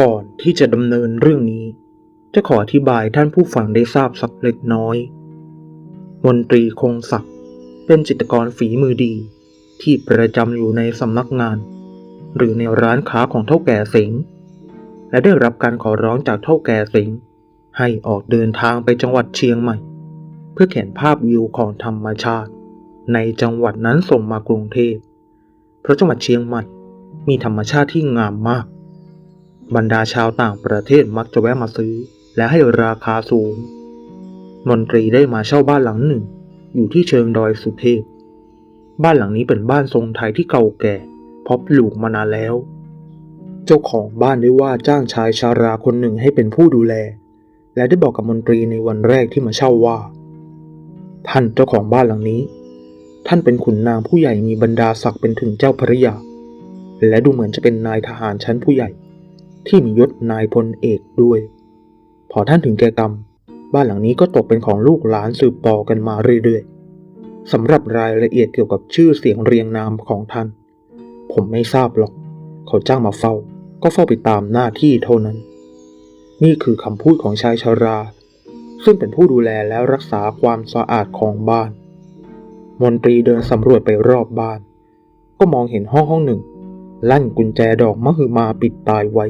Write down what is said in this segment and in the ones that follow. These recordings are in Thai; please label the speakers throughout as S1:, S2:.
S1: ก่อนที่จะดำเนินเรื่องนี้ จะขออธิบายท่านผู้ฟังได้ทราบสักเล็กน้อย มนตรีคงศักดิ์เป็นจิตรกรฝีมือดี ที่ประจำอยู่ในสำนักงาน หรือในร้านค้าของเท่าแก่เสงและได้รับการขอร้องจากเท่าแก่เสงให้ออกเดินทางไปจังหวัดเชียงใหม่ เพื่อเขียนภาพวิวของธรรมชาติ ในจังหวัดนั้นส่งมากรุงเทพเพราะจังหวัดเชียงใหม่มีธรรมชาติที่งามมาก บรรดาชาวต่างประเทศมักจะแวะมาซื้อ และให้ราคาสูง มนตรีได้มาเช่าบ้านหลังหนึ่ง อยู่ที่เชิงดอยสุเทพ บ้านหลังนี้เป็นบ้านทรงไทยที่เก่าแก่เพราะปลูกมานานแล้ว เจ้าของบ้านได้ว่าจ้างชายชาราคนหนึ่งให้เป็นผู้ดูแล และได้บอกกับมนตรีในวันแรกที่มาเช่าว่า ท่านเจ้าของบ้านหลังนี้ ท่านเป็นขุนนางผู้ใหญ่มีบรรดาศักดิ์เป็นถึงเจ้าพระยา และดูเหมือนจะเป็นนายทหารชั้นผู้ใหญ่ ที่มียศนายพลเอกด้วย พอท่านถึงแก่กรรม บ้านหลังนี้ก็ตกเป็นของลูกหลานสืบต่อกันมาเรื่อยๆสำหรับรายละเอียดเกี่ยวกับชื่อเสียงเรียงนามของท่าน ผมไม่ทราบหรอก เขาจ้างมาเฝ้า ก็เฝ้าไปตามหน้าที่เท่านั้น นี่คือคำพูดของชายชารา ซึ่งเป็นผู้ดูแลและรักษาความสะอาดของบ้าน มนตรีเดินสำรวจไปรอบบ้าน ก็มองเห็นห้องห้องหนึ่งลั่นกุญแจดอกมะฮือมาปิดตายไว้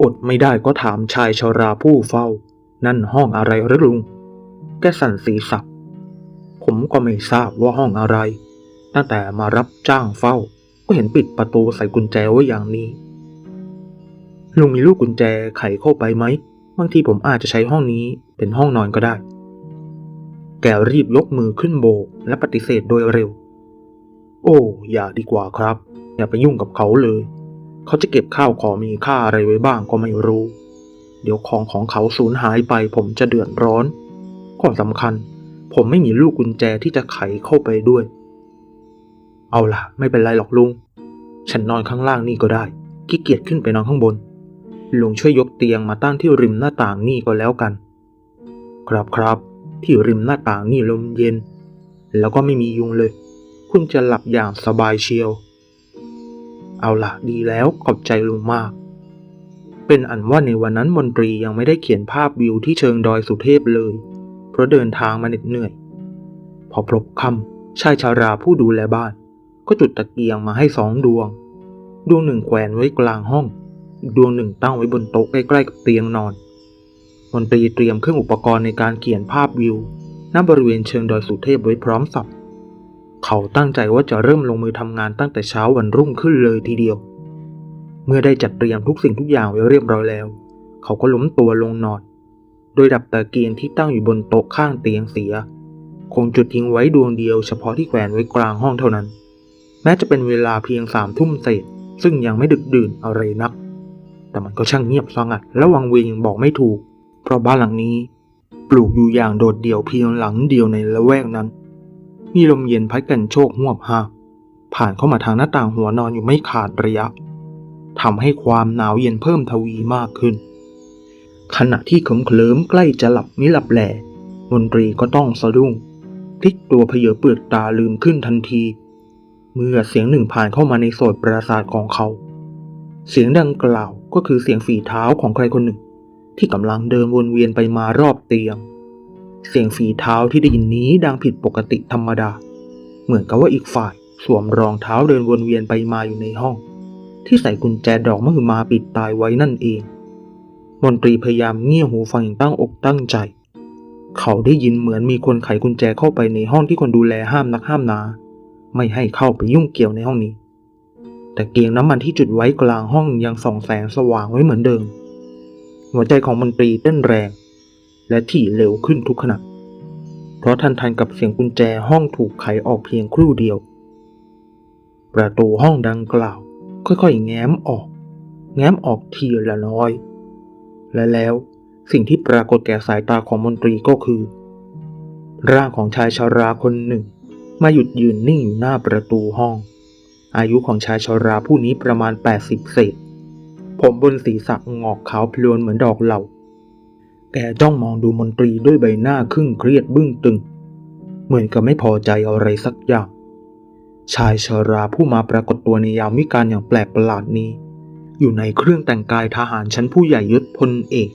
S1: อดไม่ได้ก็ถามชายชาราผู้เฝ้า นั่นห้องอะไรหรือลุง แกสั่นศีรษะผมก็ไม่ทราบว่าห้องอะไร ตั้งแต่มารับจ้างเฝ้า ก็เห็นปิดประตูใส่กุญแจไว้อย่างนี้ ลุงมีลูกกุญแจไขเข้าไปไหม บางทีผมอาจจะใช้ห้องนี้เป็นห้องนอนก็ได้ แกรีบยกมือขึ้นโบกและปฏิเสธโดยเร็ว โอ้ อย่าดีกว่าครับ อย่าไปยุ่งกับเขาเลย เขาจะเก็บข้าวของมีค่าอะไรไว้บ้างก็ไม่รู้ เดี๋ยวของของเขาสูญหายไปผมจะเดือดร้อนข้อสำคัญ ผมไม่มีลูกกุญแจที่จะไขเข้าไปด้วย เอาล่ะ ไม่เป็นไรหรอกลุง ฉันนอนข้างล่างนี่ก็ได้ขี้เกียจขึ้นไปนอนข้างบน ลุงช่วยยกเตียงมาตั้งที่ริมหน้าต่างนี่ก็แล้วกัน ครับครับที่ริมหน้าต่างนี่ลมเย็น แล้วก็ไม่มียุงเลย คุณจะหลับอย่างสบายเชียว เอาละดีแล้วขอบใจลุงมาก เป็นอันว่าในวันนั้นมนตรียังไม่ได้เขียนภาพวิวที่เชิงดอยสุเทพเลย เพราะเดินทางมาเหน็ดเหนื่อย พอพลบคำชายชาราผู้ดูแลบ้าน ก็จุดตะเกียงมาให้สองดวง ดวงหนึ่งแขวนไว้กลางห้องอีกดวงหนึ่งตั้งไว้บนโต๊ะใกล้ๆกับเตียงนอน มนตรีเตรียมเครื่องอุปกรณ์ในการเขียนภาพวิวณบริเวณเชิงดอยสุเทพไว้พร้อมสับ เขาตั้งใจว่าจะเริ่มลงมือทำงานตั้งแต่เช้าวันรุ่งขึ้นเลยทีเดียว เมื่อได้จัดเตรียมทุกสิ่งทุกอย่างไว้เรียบร้อยแล้ว เขาก็ล้มตัวลงนอน โดยดับตะเกียงที่ตั้งอยู่บนโต๊ะข้างเตียงเสีย คงจุดทิ้งไว้ดวงเดียวเฉพาะที่แขวนไว้กลางห้องเท่านั้น แม้จะเป็นเวลาเพียงสามทุ่มเศษ ซึ่งยังไม่ดึกดื่นอะไรนัก แต่มันก็ช่างเงียบสงัดและวังเวงยังบอกไม่ถูก เพราะบ้านหลังนี้ ปลูกอยู่อย่างโดดเดี่ยวเพียงหลังเดียวในละแวกนั้น มีลมเย็นพัดกันโชกหวบหาผ่านเข้ามาทางหน้าต่างหัวนอนอยู่ไม่ขาดระยะทำให้ความหนาวเย็นเพิ่มทวีมากขึ้น ขณะที่ขมเคลิ้มใกล้จะหลับมิหลับแหล่มนตรีก็ต้องสะดุ้งพลิกตัวเพเยอเปลือกตาลืมขึ้นทันที เมื่อเสียงหนึ่งผ่านเข้ามาในโสดประสาทของเขา เสียงดังกล่าวก็คือเสียงฝีเท้าของใครคนหนึ่ง ที่กำลังเดินวนเวียนไปมารอบเตียง เสียงฝีเท้าที่ได้ยินนี้ดังผิดปกติธรรมดา เหมือนกับว่าอีกฝ่ายสวมรองเท้าเดินวนเวียนไปมาอยู่ในห้อง ที่ใส่กุญแจดอกมะฮือมาปิดตายไว้นั่นเอง มนตรีพยายามเงี่ยหูฟังอย่างตั้งอกตั้งใจ เขาได้ยินเหมือนมีคนไขกุญแจเข้าไปในห้องที่คนดูแลห้ามนักห้ามนา ไม่ให้เข้าไปยุ่งเกี่ยวในห้องนี้ แต่เกียงน้ำมันที่จุดไว้กลางห้องยังส่องแสงสว่างไว้เหมือนเดิม หัวใจของมนตรีเต้นแรง และถี่เร็วขึ้นทุกขณะ เพราะทันทันกับเสียงกุญแจห้องถูกไขออกเพียงครู่เดียว ประตูห้องดังกล่าว ค่อยๆ แง้มออก แง้มออกทีละน้อย และแล้วสิ่งที่ปรากฏแก่สายตาของมนตรีก็คือ ร่างของชายชาราคนหนึ่ง มาหยุดยืนนิ่งอยู่หน้าประตูห้อง อายุของชายชาราผู้นี้ประมาณ 80 เศษ ผมบนศีรษะงอกขาวพลวนเหมือนดอกเหล่า แกจ้องมองดูมนตรีด้วยใบหน้าครึ่งเครียดบึ้งตึง เหมือนกับไม่พอใจอะไรสักอย่าง ชายชาราผู้มาปรากฏตัวในยามวิกาลอย่างแปลกประหลาดนี้ อยู่ในเครื่องแต่งกายทหารชั้นผู้ใหญ่ยศพลเอก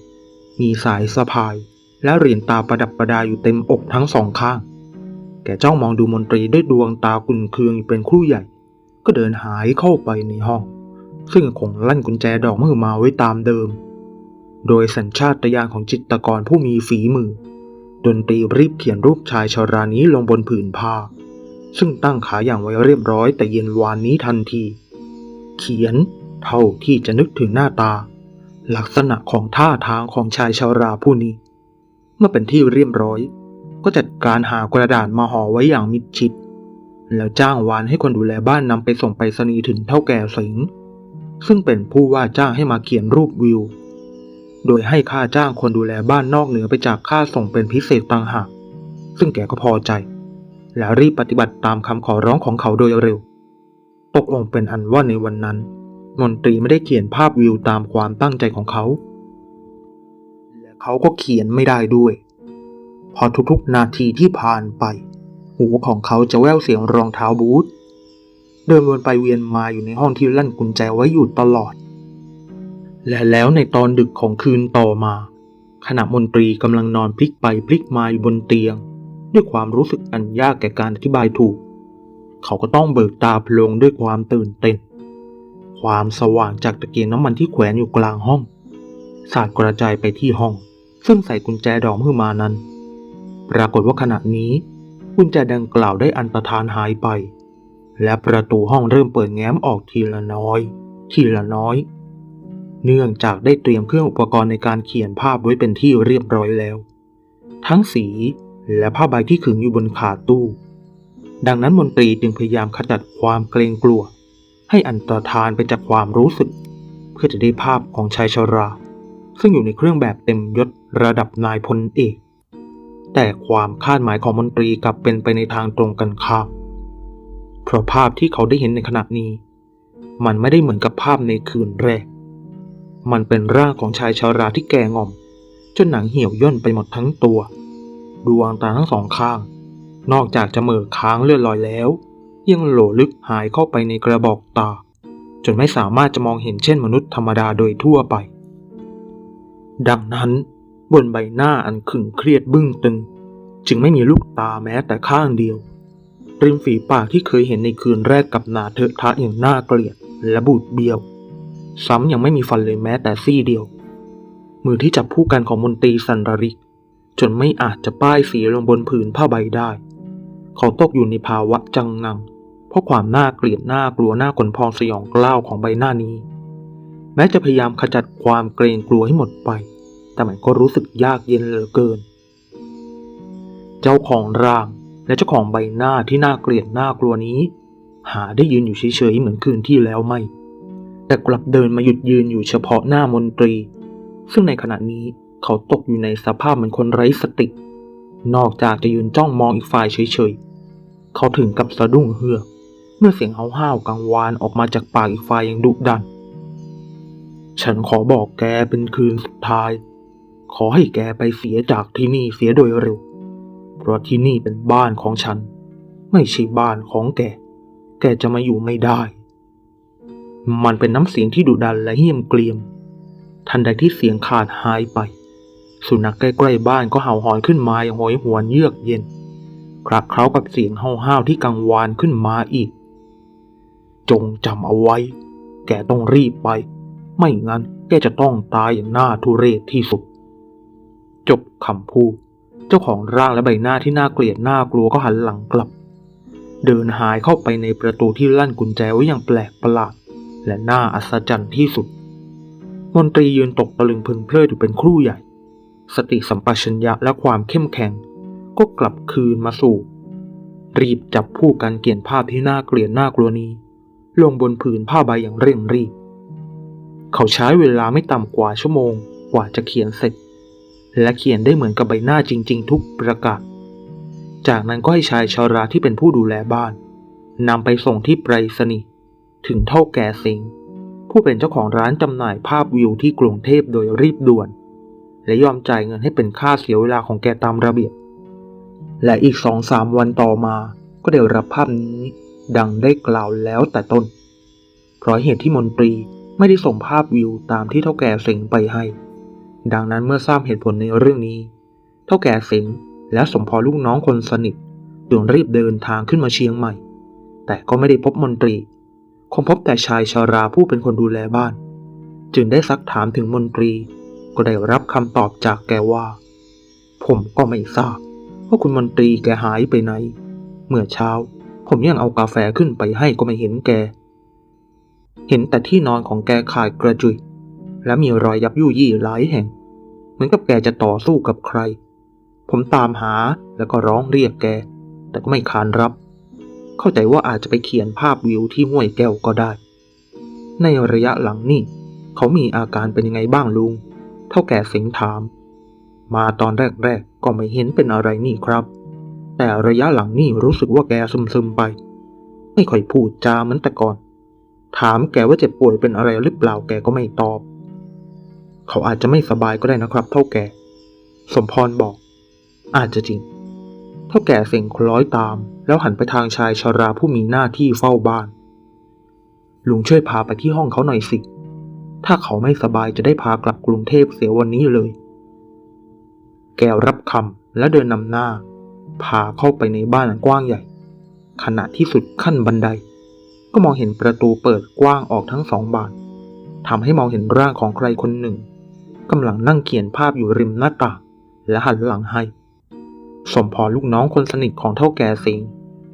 S1: มีสายสะพาย และเหรียญตาประดับประดาอยู่เต็มอกทั้งสองข้าง แกจ้องมองดูมนตรีด้วยดวงตากุนเคืองอยู่เป็นครู่ใหญ่ ก็เดินหายเข้าไปในห้อง ซึ่งคงลั่นกุญแจดอกมือมาไว้ตามเดิม โดยสัญชาตญาณของจิตรกรผู้มีฝีมือ ดนตรีรีบเขียนรูปชายชารานี้ลงบนผืนผ้า ซึ่งตั้งขาอย่างไว้เรียบร้อยแต่เย็นวานนี้ทันที เขียนเท่าที่จะนึกถึงหน้าตา ลักษณะของท่าทางของชายชาราผู้นี้ เมื่อเป็นที่เรียบร้อย ก็จัดการหากระดาษมาห่อไว้อย่างมิดชิด แล้วจ้างวานให้คนดูแลบ้านนำไปส่งไปรษณีย์ถึงเท่าแก่สิงซึ่งเป็นผู้ว่าจ้างให้มาเขียนรูปวิว โดยให้ค่าจ้างคนดูแลบ้านนอกเหนือไปจากค่าส่งเป็นพิเศษต่างหาก ซึ่งแกก็พอใจ แล้วรีบปฏิบัติตามคำขอร้องของเขาโดยเร็ว ตกลงเป็นอันว่าในวันนั้น มนตรีไม่ได้เขียนภาพวิวตามความตั้งใจของเขา และเขาก็เขียนไม่ได้ด้วย พอทุกๆนาทีที่ผ่านไป หูของเขาจะแว่วเสียงรองเท้าบูทเดินวนไปเวียนมาอยู่ในห้องที่ลั่นกุญแจไว้อยู่ตลอด และแล้วในตอนดึกของคืนต่อมา ขณะมนตรีกำลังนอนพลิกไปพลิกมาอยู่บนเตียง ด้วยความรู้สึกอันยากแก่การอธิบายถูก เขาก็ต้องเบิกตาพลงด้วยความตื่นเต้น ความสว่างจากตะเกียงน้ำมันที่แขวนอยู่กลางห้อง สาดกระจายไปที่ห้อง ซึ่งใส่กุญแจดอกมือมานั้น ปรากฏว่าขณะนี้ กุญแจดังกล่าวได้อันตรธานหายไป และประตูห้องเริ่มเปิดแง้มออกทีละน้อย ทีละน้อย เนื่องจากได้เตรียมเครื่องอุปกรณ์ในการเขียนภาพไว้เป็นที่เรียบร้อยแล้ว ทั้งสีและผ้าใบที่ขึงอยู่บนขาตู้ ดังนั้นมนตรีจึงพยายามขจัดความเกรงกลัว ให้อันตรธานไปจากความรู้สึก เพื่อจะได้ภาพของชายชรา ซึ่งอยู่ในเครื่องแบบเต็มยศระดับนายพลเอกแต่ความคาดหมายของมนตรีกลับเป็นไปในทางตรงกันข้ามเพราะภาพที่เขาได้เห็นในขณะนี้ มันไม่ได้เหมือนกับภาพในคืนแรก มันเป็นร่างของชายชาราที่แก่งอม จนหนังเหี่ยวย่นไปหมดทั้งตัว ดวงตาทั้งสองข้าง นอกจากจะเม่อค้างเลือนลอยแล้ว ยังโหลลึกหายเข้าไปในกระบอกตา จนไม่สามารถจะมองเห็นเช่นมนุษย์ธรรมดาโดยทั่วไป ดังนั้น บนใบหน้าอันขึงเครียดบึ้งตึง จึงไม่มีลูกตาแม้แต่ข้างเดียวริมฝีปากที่เคยเห็นในคืนแรกกับหนาเถอะทะอย่างน่าเกลียดและบูดเบี้ยว ซ้ำยังไม่มีฟันเลยแม้แต่ซี่เดียว มือที่จับผู้กันของมนตรีสันรริก จนไม่อาจจะป้ายสีลงบนผืนผ้าใบได้ เขาตกอยู่ในภาวะจังงัง เพราะความน่าเกลียดน่ากลัวน่าขนพองสยองกล้าวของใบหน้านี้ แม้จะพยายามขจัดความเกรงกลัวให้หมดไป แต่มันก็รู้สึกยากเย็นเหลือเกิน เจ้าของร่างและเจ้าของใบหน้าที่น่าเกลียดน่ากลัวนี้ หาได้ยืนอยู่เฉยๆเหมือนคืนที่แล้วไม่ แต่กลับเดินมาหยุดยืนอยู่เฉพาะหน้ามนตรี ซึ่งในขณะนี้เขาตกอยู่ในสภาพเหมือนคนไร้สติ นอกจากจะยืนจ้องมองอีกฝ่ายเฉยๆ เขาถึงกับสะดุ้งเฮือกเมื่อเสียงห้าวๆกังวานออกมาจากปากอีกฝ่ายอย่างดุดัน ฉันขอบอกแกเป็นคืนสุดท้าย ขอให้แกไปเสียจากที่นี่เสียโดยเร็ว เพราะที่นี่เป็นบ้านของฉัน ไม่ใช่บ้านของแก แกจะมาอยู่ไม่ได้ มันเป็นน้ำเสียงที่ดุดันและเหี้ยมเกรียม ทันใดที่เสียงขาดหายไป สุนัขใกล้ๆบ้านก็เห่าหอนขึ้นมาอย่างโหยหวนเยือกเย็นคลักเคล้ากับเสียงห้าวๆที่กังวานขึ้นมาอีก จงจำเอาไว้ แกต้องรีบไป ไม่งั้นแกจะต้องตายอย่างน่าทุเรศที่สุด จบคำพูด เจ้าของร่างและใบหน้าที่น่าเกลียดน่ากลัวก็หันหลังกลับ เดินหายเข้าไปในประตูที่ลั่นกุญแจไว้อย่างแปลกประหลาด และน่าอัศจรรย์ที่สุด มนตรียืนตกตะลึงพึงเพลิดอยู่เป็นครู่ใหญ่ สติสัมปชัญญะและความเข้มแข็ง ก็กลับคืนมาสู่ รีบจับผู้กันเขียนภาพที่น่าเกลียดน่ากลัวนี้ ลงบนผืนผ้าใบอย่างเร่งรีบ เขาใช้เวลาไม่ต่ำกว่าชั่วโมงกว่าจะเขียนเสร็จ และเขียนได้เหมือนกับใบหน้าจริง ๆ ทุกประกาศ จากนั้นก็ให้ชายชาราที่เป็นผู้ดูแลบ้านนำไปส่งที่ไปรษณีย์ ถึงเท่าแก่สิงผู้เป็นเจ้าของร้านจำหน่ายภาพวิวที่กรุงเทพโดยรีบด่วน และยอมจ่ายเงินให้เป็นค่าเสียเวลาของแกตามระเบียบ และอีกสองสามวันต่อมาก็ได้รับภาพนี้ดังได้กล่าวแล้วแต่ต้น เพราะเหตุที่มนตรีไม่ได้ส่งภาพวิวตามที่เท่าแก่เสงไปให้ ดังนั้นเมื่อทราบเหตุผลในเรื่องนี้ เท่าแก่เสงและสมพรลูกน้องคนสนิทด่วนรีบเดินทางขึ้นมาเชียงใหม่ แต่ก็ไม่ได้พบมนตรี คงพบแต่ชายชาราผู้เป็นคนดูแลบ้าน จึงได้ซักถามถึงมนตรี ก็ได้รับคำตอบจากแกว่า ผมก็ไม่ทราบว่าคุณมนตรีแกหายไปไหน เมื่อเช้า ผมยังเอากาแฟขึ้นไปให้ก็ไม่เห็นแก เห็นแต่ที่นอนของแกขาดกระจุย และมีรอยยับยุยี่หลายแห่ง เหมือนกับแกจะต่อสู้กับใคร ผมตามหาแล้วก็ร้องเรียกแก แต่ก็ไม่ขานรับ เข้าใจว่าอาจจะไปเขียนภาพวิวที่ห้วยแก้วก็ได้ ในระยะหลังนี่เขามีอาการเป็นยังไงบ้างลุง เท่าแก่สิงถาม มาตอนแรกๆก็ไม่เห็นเป็นอะไรนี่ครับ แต่ระยะหลังนี่รู้สึกว่าแกซึมๆไป ไม่ค่อยพูดจาเหมือนแต่ก่อน ถามแกว่าเจ็บป่วยเป็นอะไรหรือเปล่าแกก็ไม่ตอบ เขาอาจจะไม่สบายก็ได้นะครับ เท่าแก่สมพรบอก อาจจะจริง ท่าแก่เสียงคล้อยตาม แล้วหันไปทางชายชาราผู้มีหน้าที่เฝ้าบ้าน ลุงช่วยพาไปที่ห้องเขาหน่อยสิ ถ้าเขาไม่สบายจะได้พากลับกรุงเทพเสียวันนี้เลย แกรับคำและเดินนำหน้า พาเข้าไปในบ้านกว้างใหญ่ ขณะที่สุดขั้นบันได ก็มองเห็นประตูเปิดกว้างออกทั้งสองบานทำให้มองเห็นร่างของใครคนหนึ่งกำลังนั่งเขียนภาพอยู่ริมหน้าต่างและหันหลังให้ สมพรลูกน้องคนสนิทของเท่าแก่สิงห์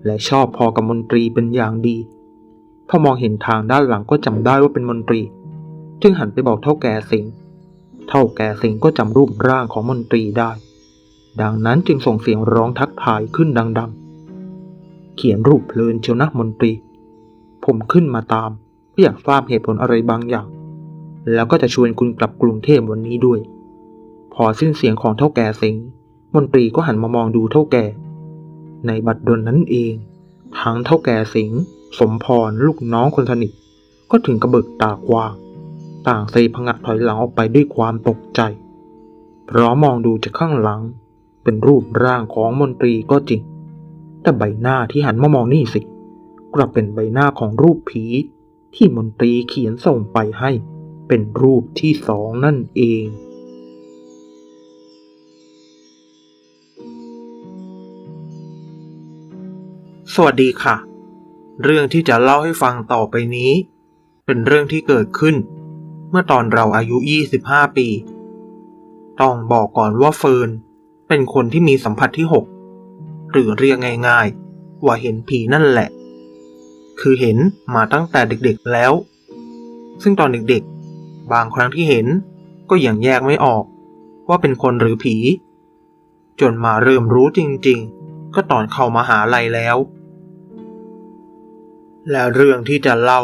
S1: และชอบพอกับมนตรีเป็นอย่างดี พอมองเห็นทางด้านหลังก็จำได้ว่าเป็นมนตรี จึงหันไปบอกเท่าแก่สิงห์เท่าแก่สิงห์ก็จำรูปร่างของมนตรีได้ ดังนั้นจึงส่งเสียงร้องทักทายขึ้นดัง ๆ เขียนรูปเพลินเชียวนะมนตรี ผมขึ้นมาตามเพื่ออยากทราบเหตุผลอะไรบางอย่าง แล้วก็จะชวนคุณกลับกรุงเทพวันนี้ด้วย พอสิ้นเสียงของเท่าแก่สิงห์ มนตรีก็หันมามองดูเท่าแก่ ในบัดดลนั้นเอง ทั้งเท่าแก่สิงสมพรลูกน้องคนสนิทก็ถึงกระเบิกตากว้างต่างเซพงะถอยหลังออกไปด้วยความตกใจ เพราะมองดูจากข้างหลัง เป็นรูปร่างของมนตรีก็จริง แต่ใบหน้าที่หันมามองนี่สิ กลับเป็นใบหน้าของรูปผีที่มนตรีเขียนส่งไปให้ เป็นรูปที่สองนั่นเอง สวัสดีค่ะ เรื่องที่จะเล่าให้ฟังต่อไปนี้ เป็นเรื่องที่เกิดขึ้น เมื่อตอนเราอายุ 25 ปี ต้องบอกก่อนว่าเฟิร์นเป็นคนที่มีสัมผัสที่ 6 หรือเรียกง่ายๆ ว่าเห็นผีนั่นแหละ คือเห็นมาตั้งแต่เด็กๆแล้ว ซึ่งตอนเด็กๆ บางครั้งที่เห็นก็ยังแยกไม่ออก ว่าเป็นคนหรือผี จนมาเริ่มรู้จริงๆ ก็ตอนเข้ามาหาลัยแล้ว และเรื่องที่จะเล่า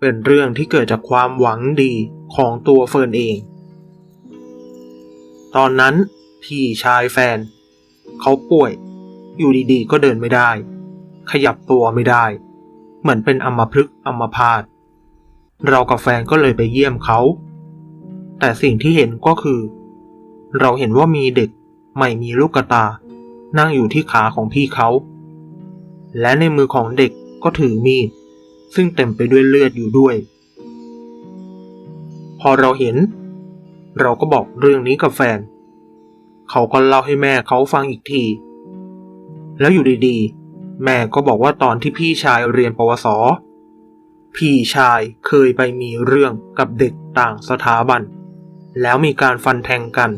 S1: เป็นเรื่องที่เกิดจากความหวังดีของตัวเฟิร์นเอง ตอนนั้นพี่ชายแฟน เขาป่วย อยู่ดีๆ ก็เดินไม่ได้ ขยับตัวไม่ได้ เหมือนเป็นอัมพฤกษ์อัมพาตเรากับแฟนก็เลยไปเยี่ยมเขา แต่สิ่งที่เห็นก็คือ เราเห็นว่ามีเด็กไม่มีลูกกระตา นั่งอยู่ที่ขาของพี่เขา และในมือของเด็ก ก็ถือมีด ซึ่งเต็มไปด้วยเลือดอยู่ด้วย พอเราเห็น เราก็บอกเรื่องนี้กับแฟน เขาก็เล่าให้แม่เขาฟังอีกที แล้วอยู่ดีๆ แม่ก็บอกว่าตอนที่พี่ชายเรียนปวส พี่ชายเคยไปมีเรื่องกับเด็กต่างสถาบัน แล้วมีการฟันแทงกัน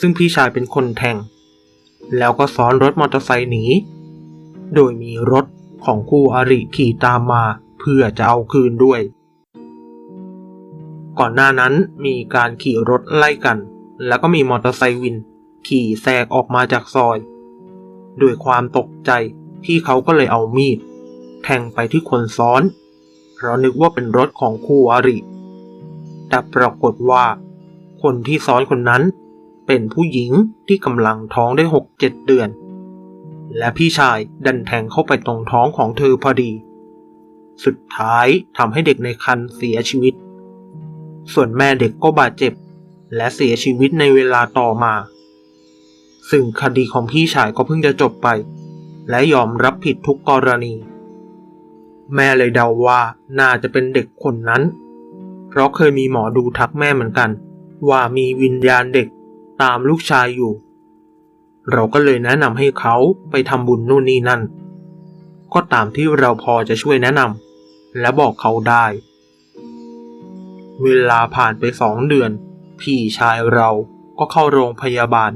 S1: ซึ่งพี่ชายเป็นคนแทงแล้วก็ซ้อนรถมอเตอร์ไซค์หนี โดยมีรถ ของคู่อริขี่ตามมาเพื่อจะเอาคืนด้วย ก่อนหน้านั้นมีการขี่รถไล่กัน แล้วก็มีมอเตอร์ไซค์วิน ขี่แซกออกมาจากซอย ด้วยความตกใจพี่เขาก็เลยเอามีด แทงไปที่คนซ้อน เพราะนึกว่าเป็นรถของคู่อริ แต่ปรากฏว่า คนที่ซ้อนคนนั้นเป็นผู้หญิงที่กำลังท้องได้หกเจ็ดเดือน และพี่ชายดันแทงเข้าไปตรงท้องของเธอพอดี สุดท้ายทำให้เด็กในครรภ์เสียชีวิต ส่วนแม่เด็กก็บาดเจ็บ และเสียชีวิตในเวลาต่อมา ซึ่งคดีของพี่ชายก็เพิ่งจะจบไป และยอมรับผิดทุกกรณี แม่เลยเดาว่าน่าจะเป็นเด็กคนนั้น เพราะเคยมีหมอดูทักแม่เหมือนกัน ว่ามีวิญญาณเด็กตามลูกชายอยู่ เราก็เลยแนะนำให้เขาไปทำบุญนู่นนี่นั่น ก็ตามที่เราพอจะช่วยแนะนำและบอกเขาได้ เวลาผ่านไปสองเดือน พี่ชายเราก็เข้าโรงพยาบาล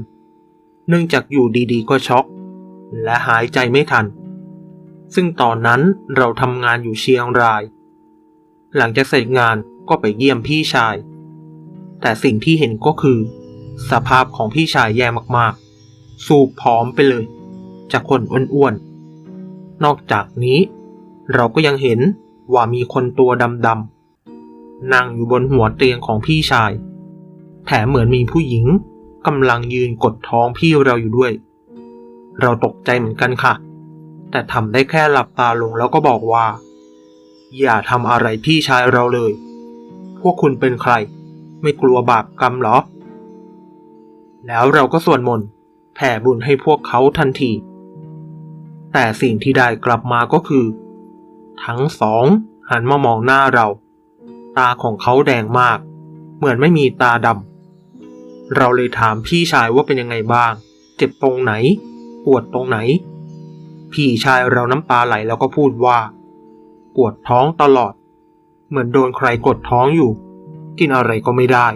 S1: เนื่องจากอยู่ดีๆ ก็ช็อก และหายใจไม่ทัน ซึ่งตอนนั้นเราทำงานอยู่เชียงราย หลังจากเสร็จงานก็ไปเยี่ยมพี่ชาย แต่สิ่งที่เห็นก็คือ สภาพของพี่ชายแย่มากๆ สูบผอมไปเลย จากคนอ้วนๆ นอกจากนี้ เราก็ยังเห็นว่ามีคนตัวดำๆ นั่งอยู่บนหัวเตียงของพี่ชาย แถมเหมือนมีผู้หญิงกำลังยืนกดท้องพี่เราอยู่ด้วย เราตกใจเหมือนกันค่ะ แต่ทำได้แค่หลับตาลงแล้วก็บอกว่า อย่าทำอะไรพี่ชายเราเลย พวกคุณเป็นใคร ไม่กลัวบาปกรรมหรอ แล้วเราก็สวดมนต์ ผ่บุญให้พวกเขาทันที แต่สิ่งที่ได้กลับมาก็คือ ทั้งสองหันมามองหน้าเรา ตาของเขาแดงมาก เหมือนไม่มีตาดำเราเลยถามพี่ชายว่าเป็นยังไงบ้าง เจ็บตรงไหน ปวดตรงไหน พี่ชายเราน้ำตาไหลแล้วก็พูดว่า ปวดท้องตลอด เหมือนโดนใครกดท้องอยู่ กินอะไรก็ไม่ได้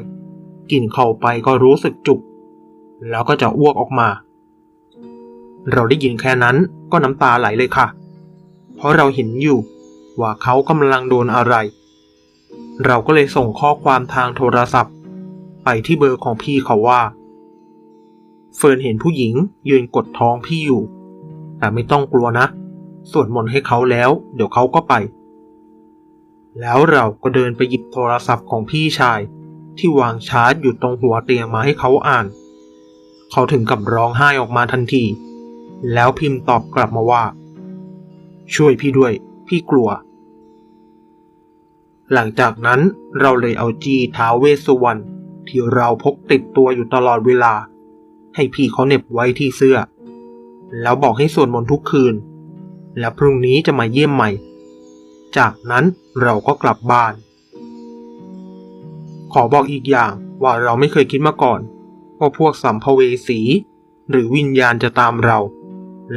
S1: กินเข้าไปก็รู้สึกจุก แล้วก็จะอ้วกออกมา เราได้ยินแค่นั้นก็น้ำตาไหลเลยค่ะ เพราะเราเห็นอยู่ว่าเขากำลังโดนอะไร เราก็เลยส่งข้อความทางโทรศัพท์ ไปที่เบอร์ของพี่เขาว่า เฟิร์นเห็นผู้หญิงยืนกดท้องพี่อยู่ แต่ไม่ต้องกลัวนะ สวดมนต์ให้เขาแล้ว เดี๋ยวเขาก็ไป แล้วเราก็เดินไปหยิบโทรศัพท์ของพี่ชายที่วางชาร์จอยู่ตรงหัวเตียงมาให้เขาอ่าน เขาถึงกับร้องไห้ออกมาทันที แล้วพิมพ์ตอบกลับมาว่า ช่วยพี่ด้วย พี่กลัว หลังจากนั้นเราเลยเอาจีท้าเวสุวรรณที่เราพกติดตัวอยู่ตลอดเวลา ให้พี่เขาเน็บไว้ที่เสื้อ แล้วบอกให้สวดมนต์ทุกคืน แล้วพรุ่งนี้จะมาเยี่ยมใหม่ จากนั้นเราก็กลับบ้าน ขอบอกอีกอย่างว่าเราไม่เคยคิดมาก่อน ว่าพวกสัมภเวสี หรือวิญญาณจะตามเรา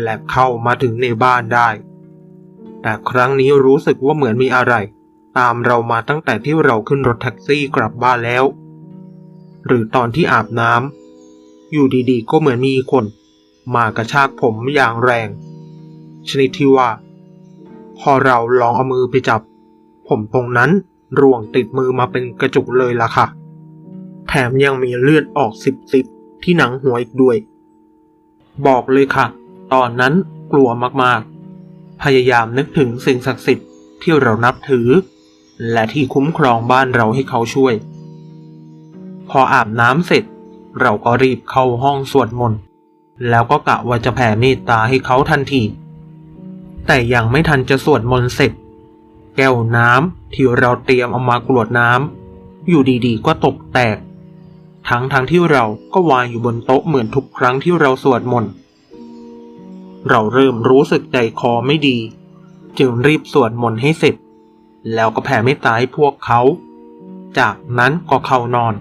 S1: และเข้ามาถึงในบ้านได้ แต่ครั้งนี้รู้สึกว่าเหมือนมีอะไร ตามเรามาตั้งแต่ที่เราขึ้นรถแท็กซี่กลับบ้านแล้ว หรือตอนที่อาบน้ำอยู่ดีๆ ก็เหมือนมีคน มากระชากผมอย่างแรง ชนิดที่ว่า พอเราลองเอามือไปจับ ผมตรงนั้นร่วงติดมือมาเป็นกระจุกเลยล่ะค่ะ แถมยังมีเลือดออกสิบสิบที่หนังหัวอีกด้วย บอกเลยค่ะ ตอนนั้นกลัวมากๆ พยายามนึกถึงสิ่งศักดิ์สิทธิ์ที่เรานับถือ และที่คุ้มครองบ้านเราให้เขาช่วย พออาบน้ำเสร็จ เราก็รีบเข้าห้องสวดมนต์แล้วก็กะว่าจะแผ่เมตตาให้เขาทันที แต่ยังไม่ทันจะสวดมนต์เสร็จ แก้วน้ำที่เราเตรียมเอามากรวดน้ำอยู่ดีๆ ก็ตกแตก ทั้งทั้งที่เราก็วางอยู่บนโต๊ะเหมือนทุกครั้งที่เราสวดมนต์ เราเริ่มรู้สึกใจคอไม่ดี จึงรีบสวดมนต์ให้เสร็จ แล้วก็แผ่เมตตาให้พวกเขา จากนั้นก็เข้านอน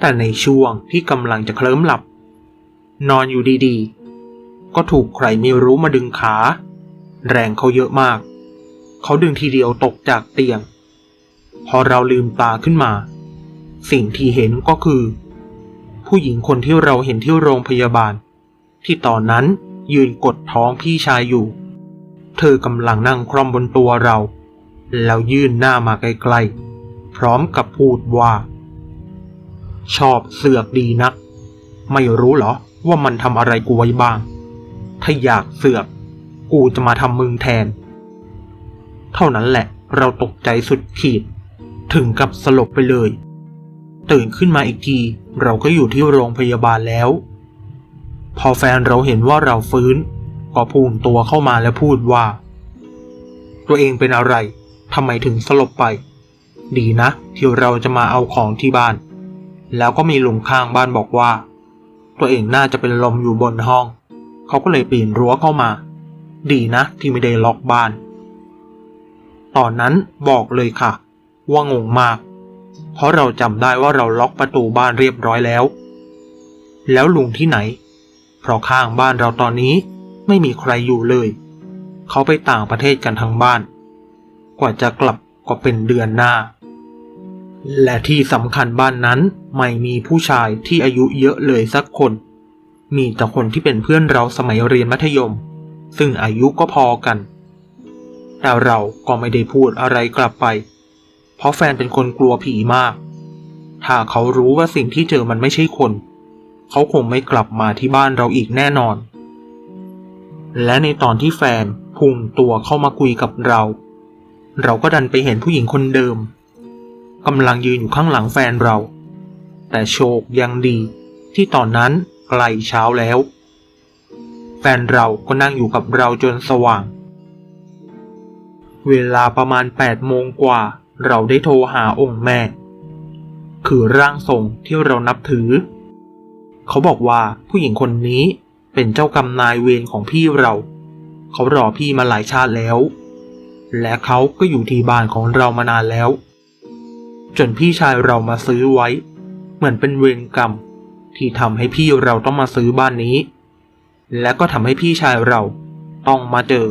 S1: แต่ในช่วงที่กำลังจะเคลิ้มหลับ นอนอยู่ดีๆ ก็ถูกใครไม่รู้มาดึงขา แรงเขาเยอะมาก เขาดึงทีเดียวตกจากเตียง พอเราลืมตาขึ้นมา สิ่งที่เห็นก็คือ ผู้หญิงคนที่เราเห็นที่โรงพยาบาล ที่ตอนนั้นยืนกดท้องพี่ชายอยู่ เธอกำลังนั่งคร่อมบนตัวเรา แล้วยื่นหน้ามาไกลๆ พร้อมกับพูดว่า ชอบเสือกดีนัก ไม่รู้เหรอว่ามันทำอะไรกูไว้บ้าง ถ้าอยากเสือก กูจะมาทำมึงแทน เท่านั้นแหละเราตกใจสุดขีด ถึงกับสลบไปเลย ตื่นขึ้นมาอีกที เราก็อยู่ที่โรงพยาบาลแล้ว พอแฟนเราเห็นว่าเราฟื้น ก็พูนตัวเข้ามาแล้วพูดว่า ตัวเองเป็นอะไรทำไมถึงสลบไป ดีนะที่เราจะมาเอาของที่บ้าน แล้วก็มีลุงข้างบ้านบอกว่า ตัวเองน่าจะเป็นลมอยู่บนห้อง เขาก็เลยปีนรั้วเข้ามา ดีนะที่ไม่ได้ล็อกบ้าน ตอนนั้นบอกเลยค่ะ ว่างงมาก เพราะเราจำได้ว่าเราล็อกประตูบ้านเรียบร้อยแล้ว แล้วลุงที่ไหน เพราะข้างบ้านเราตอนนี้ไม่มีใครอยู่เลย เขาไปต่างประเทศกันทั้งบ้าน กว่าจะกลับก็เป็นเดือนหน้า และที่สำคัญบ้านนั้นไม่มีผู้ชายที่อายุเยอะเลยสักคน มีแต่คนที่เป็นเพื่อนเราสมัยเรียนมัธยม ซึ่งอายุก็พอกัน แต่เราก็ไม่ได้พูดอะไรกลับไป เพราะแฟนเป็นคนกลัวผีมาก ถ้าเขารู้ว่าสิ่งที่เจอมันไม่ใช่คน เขาคงไม่กลับมาที่บ้านเราอีกแน่นอน และในตอนที่แฟนพุ่งตัวเข้ามาคุยกับเรา เราก็ดันไปเห็นผู้หญิงคนเดิมกำลังยืนอยู่ข้างหลังแฟนเรา แต่โชคยังดีที่ตอนนั้นไกลเช้าแล้ว แฟนเราก็นั่งอยู่กับเราจนสว่าง เวลาประมาณแปดโมงกว่า เราได้โทรหาองค์แม่ คือร่างทรงที่เรานับถือ เขาบอกว่าผู้หญิงคนนี้เป็นเจ้ากรรมนายเวรของพี่เรา เขารอพี่มาหลายชาติแล้ว และเขาก็อยู่ที่บ้านของเรามานานแล้ว จนพี่ชายเรามาซื้อไว้ เหมือนเป็นเวรกรรม ที่ทำให้พี่เราต้องมาซื้อบ้านนี้ และก็ทำให้พี่ชายเราต้องมาเจอ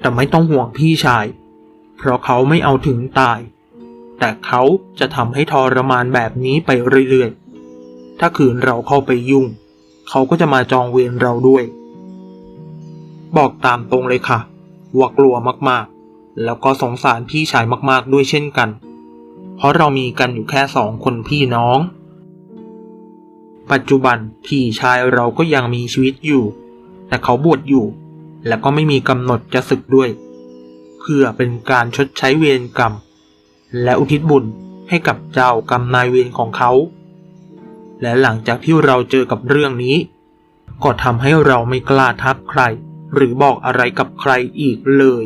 S1: แต่ไม่ต้องห่วงพี่ชาย เพราะเขาไม่เอาถึงตาย แต่เขาจะทำให้ทรมานแบบนี้ไปเรื่อยๆ ถ้าคืนเราเข้าไปยุ่ง เขาก็จะมาจองเวรเราด้วย บอกตามตรงเลยค่ะ ว่ากลัวมากๆ แล้วก็สงสารพี่ชายมากๆด้วยเช่นกัน เพราะเรามีกันอยู่แค่สองคนพี่น้อง ปัจจุบันพี่ชายเราก็ยังมีชีวิตอยู่ แต่เขาบวชอยู่ และก็ไม่มีกำหนดจะศึกด้วย เพื่อเป็นการชดใช้เวรกรรม และอุทิศบุญให้กับเจ้ากรรมนายเวรของเขา และหลังจากที่เราเจอกับเรื่องนี้ ก็ทำให้เราไม่กล้าทักใคร หรือบอกอะไรกับใครอีกเลย